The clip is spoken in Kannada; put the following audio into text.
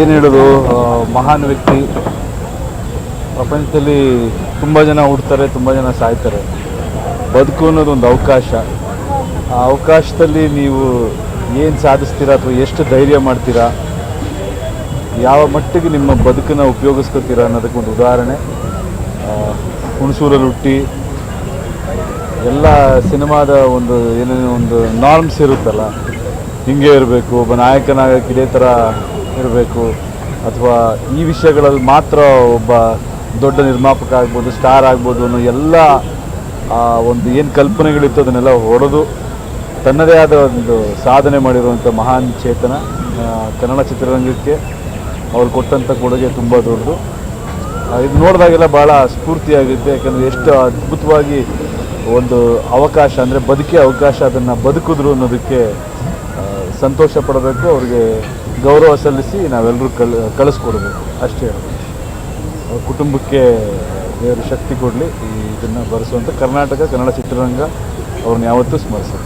ಏನು ಹೇಳೋದು? ಮಹಾನ್ ವ್ಯಕ್ತಿ. ಪ್ರಪಂಚದಲ್ಲಿ ತುಂಬ ಜನ ಹುಡ್ತಾರೆ, ತುಂಬ ಜನ ಸಾಯ್ತಾರೆ. ಬದುಕು ಅನ್ನೋದು ಒಂದು ಅವಕಾಶ. ಆ ಅವಕಾಶದಲ್ಲಿ ನೀವು ಏನು ಸಾಧಿಸ್ತೀರಾ ಅಥವಾ ಎಷ್ಟು ಧೈರ್ಯ ಮಾಡ್ತೀರಾ? ಯಾವ ಮಟ್ಟಿಗೆ ನಿಮ್ಮ ಬದುಕನ್ನು ಉಪಯೋಗಿಸ್ಕೋತೀರಾ ಅನ್ನೋದಕ್ಕೆ ಒಂದು ಉದಾಹರಣೆ. ಹುಣಸೂರಲ್ಲಿ ಹುಟ್ಟಿ, ಎಲ್ಲ ಸಿನಿಮಾದ ಒಂದು ಏನೇನು ಒಂದು ನಾರ್ಮ್ಸ್ ಇರುತ್ತಲ್ಲ, ಹಿಂಗೆ ಇರಬೇಕು, ಒಬ್ಬ ನಾಯಕನಾಗಕ್ಕೆ ಇದೇ ಥರ ಇರಬೇಕು ಅಥವಾ ಈ ವಿಷಯಗಳಲ್ಲಿ ಮಾತ್ರ ಒಬ್ಬ ದೊಡ್ಡ ನಿರ್ಮಾಪಕ ಆಗ್ಬೋದು, ಸ್ಟಾರ್ ಆಗ್ಬೋದು ಅನ್ನೋ ಎಲ್ಲ ಒಂದು ಏನು ಕಲ್ಪನೆಗಳಿತ್ತು ಅದನ್ನೆಲ್ಲ ಹೊಡೆದು ತನ್ನದೇ ಆದ ಒಂದು ಸಾಧನೆ ಮಾಡಿರುವಂಥ ಮಹಾನ್ ಚೇತನ ಕನ್ನಡ ಚಿತ್ರರಂಗಕ್ಕೆ ಅವ್ರು ಕೊಟ್ಟಂಥ ಕೊಡುಗೆ ತುಂಬ ದೊಡ್ಡದು. ಇದು ನೋಡಿದಾಗೆಲ್ಲ ಭಾಳ ಸ್ಫೂರ್ತಿಯಾಗುತ್ತೆ ಯಾಕಂದರೆ ಎಷ್ಟು ಅದ್ಭುತವಾಗಿ ಒಂದು ಅವಕಾಶ, ಅಂದರೆ ಬದುಕೇ ಅವಕಾಶ ಅದನ್ನು ಬದುಕಿದ್ರು ಅನ್ನೋದಕ್ಕೆ ಸಂತೋಷ ಪಡಬೇಕು, ಅವ್ರಿಗೆ ಗೌರವ ಸಲ್ಲಿಸಿ ನಾವೆಲ್ಲರೂ ಕಲ್ ಕಳಿಸ್ಕೊಡ್ಬೇಕು. ಅಷ್ಟೇ. ಕುಟುಂಬಕ್ಕೆ ದೇವರು ಶಕ್ತಿ ಕೊಡಲಿ. ಈ ಇದನ್ನು ಬರೆಸುವಂಥ ಕರ್ನಾಟಕ, ಕನ್ನಡ ಚಿತ್ರರಂಗ ಅವ್ರನ್ನ ಯಾವತ್ತೂ ಸ್ಮರಿಸುತ್ತೆ